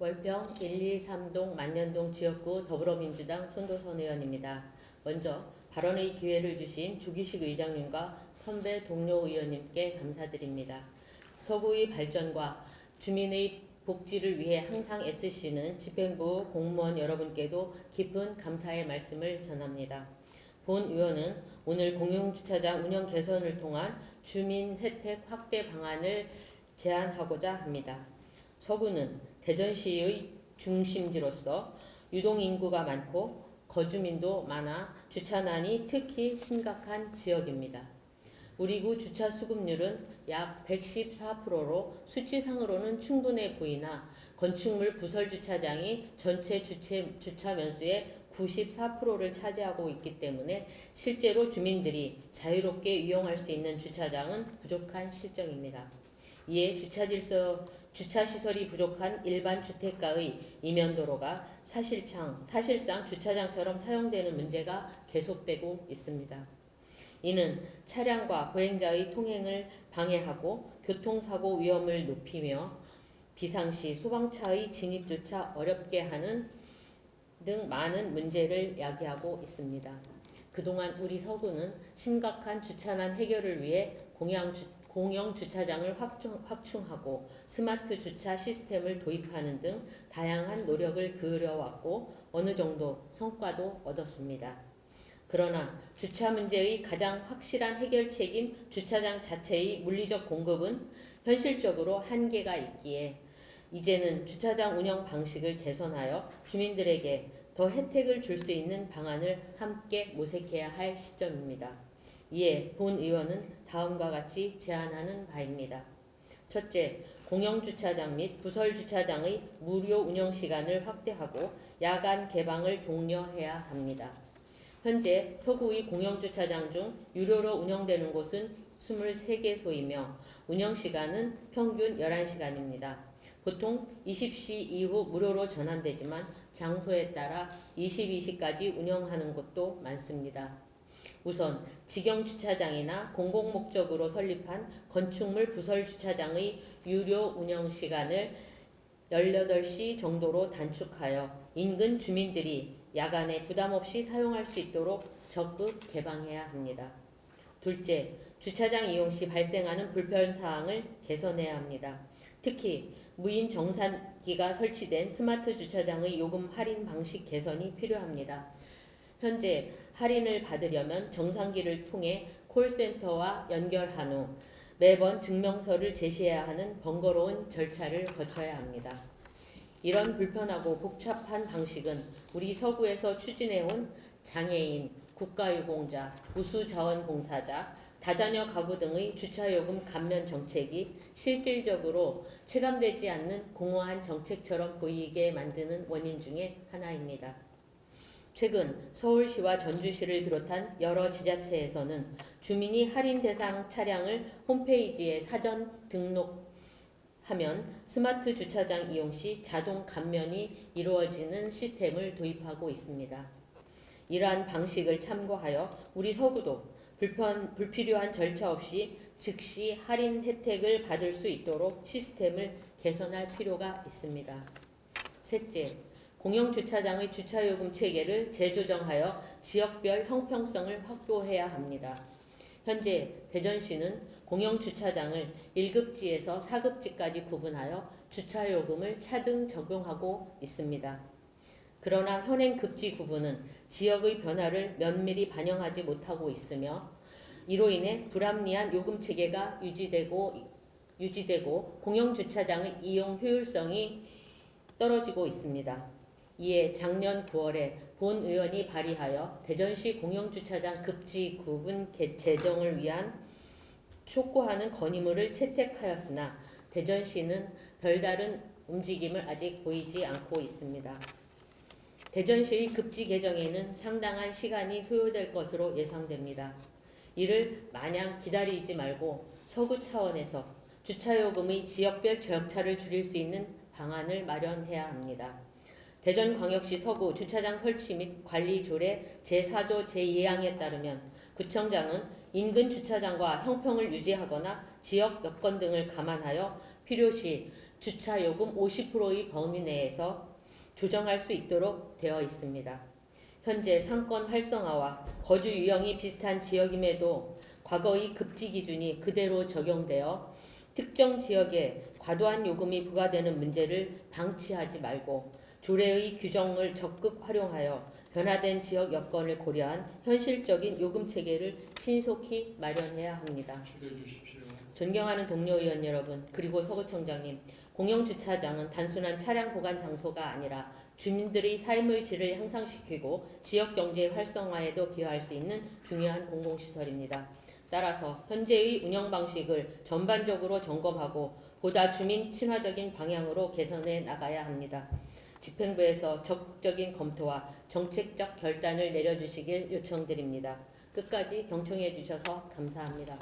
월평 123동 만년동 지역구 더불어민주당 손도선 의원입니다. 먼저 발언의 기회를 주신 조기식 의장님과 선배 동료 의원님께 감사드립니다. 서구의 발전과 주민의 복지를 위해 항상 애쓰시는 집행부 공무원 여러분께도 깊은 감사의 말씀을 전합니다. 본 의원은 오늘 공용주차장 운영 개선을 통한 주민 혜택 확대 방안을 제안하고자 합니다. 서구는 대전시의 중심지로서 유동 인구가 많고 거주민도 많아 주차난이 특히 심각한 지역입니다. 우리 구 주차 수급률은 약 114%로 수치상으로는 충분해 보이나 건축물 부설 주차장이 전체 주체, 주차 면수의 94%를 차지하고 있기 때문에 실제로 주민들이 자유롭게 이용할 수 있는 주차장은 부족한 실정입니다. 이에 주차 질서 주차 시설이 부족한 일반 주택가의 이면 도로가 사실상 사실상 주차장처럼 사용되는 문제가 계속되고 있습니다. 이는 차량과 보행자의 통행을 방해하고 교통사고 위험을 높이며 비상시 소방차의 진입조차 어렵게 하는 등 많은 문제를 야기하고 있습니다. 그동안 우리 서구는 심각한 주차난 해결을 위해 공양 주, 공영 주차장을 확충, 확충 하고 스마트 주차 시스템을 도입하는 등 다양한 노력을 그려왔고 어느 정도 성과도 얻었습니다. 그러나 주차 문제의 가장 확실한 해결책인 주차장 자체의 물리적 공급은 현실적으로 한계가 있기에 이제는 주차장 운영 방식을 개선하여 주민들에게 더 혜택을 줄 수 있는 방안을 함께 모색해야 할 시점입니다. 이에 본 의원은 다음과 같이 제안하는 바입니다. 첫째, 공영주차장 및 부설주차장의 무료 운영 시간을 확대하고 야간 개방을 독려해야 합니다. 현재 서구의 공영주차장 중 유료로 운영되는 곳은 23개소이며 운영 시간은 평균 11시간입니다. 보통 20시 이후 무료로 전환되지만 장소에 따라 22시까지 운영하는 곳도 많습니다. 우선 직영 주차장이나 공공 목적으로 설립한 건축물 부설 주차장의 유료 운영 시간을 18시 정도로 단축하여 인근 주민들이 야간에 부담 없이 사용할 수 있도록 적극 개방해야 합니다. 둘째, 주차장 이용 시 발생하는 불편 사항을 개선해야 합니다. 특히 무인 정산기가 설치된 스마트 주차장의 요금 할인 방식 개선이 필요합니다. 현재 할인을 받으려면 정상기를 통해 콜센터와 연결한 후 매번 증명서를 제시해야 하는 번거로운 절차를 거쳐야 합니다. 이런 불편하고 복잡한 방식은 우리 서구에서 추진해온 장애인, 국가유공자, 우수자원봉사자, 다자녀 가구 등의 주차요금 감면 정책이 실질적으로 체감되지 않는 공허한 정책처럼 보이게 만드는 원인 중의 하나입니다. 최근 서울시와 전주시를 비롯한 여러 지자체에서는 주민이 할인 대상 차량을 홈페이지에 사전 등록하면 스마트 주차장 이용 시 자동 감면이 이루어지는 시스템을 도입하고 있습니다. 이러한 방식을 참고하여 우리 서구도 불편, 불필요한 절차 없이 즉시 할인 혜택을 받을 수 있도록 시스템을 개선할 필요가 있습니다. 셋째, 공영주차장의 주차요금 체계를 재조정하여 지역별 형평성을 확보해야 합니다. 현재 대전시는 공영주차장을 1급지에서 4급지까지 구분하여 주차요금을 차등 적용하고 있습니다. 그러나 현행 급지 구분은 지역의 변화를 면밀히 반영하지 못하고 있으며 이로 인해 불합리한 요금 체계가 유지되고 유지되고 공영 주차장의 이용 효율성이 떨어지고 있습니다. 이에 작년 9월에 본 의원이 발의하여 대전시 공영 주차장 급지 구분 제정을 위한 촉구하는 건의문을 채택하였으나 대전시는 별다른 움직임을 아직 보이지 않고 있습니다. 대전시의 급지 개정에는 상당한 시간이 소요될 것으로 예상됩니다. 이를 마냥 기다리지 말고 서구 차원에서 주차요금의 지역별 저역차를 줄일 수 있는 방안을 마련해야 합니다. 대전광역시 서구 주차장 설치 및 관리 조례 제4조 제2항에 따르면 구청장은 인근 주차장과 형평을 유지하거나 지역 여건 등을 감안하여 필요시 주차 요금 50%의 범위 내에서 조정할 수 있도록 되어 있습니다. 현재 상권 활성화와 거주 유형이 비슷한 지역임에도 과거의 급지 기준이 그대로 적용되어 특정 지역에 과도한 요금이 부과되는 문제를 방치하지 말고 조례의 규정을 적극 활용하여 변화된 지역 여건을 고려한 현실적인 요금 체계를 신속히 마련해야 합니다. 존경하는 동료 의원 여러분, 그리고 서구청장님, 공영주차장은 단순한 차량 보관 장소가 아니라 주민들의 삶의 질을 향상시키고 지역 경제 활성화에도 기여할 수 있는 중요한 공공시설입니다. 따라서 현재의 운영 방식을 전반적으로 점검하고 보다 주민 친화적인 방향으로 개선해 나가야 합니다. 집행부에서 적극적인 검토와 정책적 결단을 내려주시길 요청드립니다. 끝까지 경청해 주셔서 감사합니다.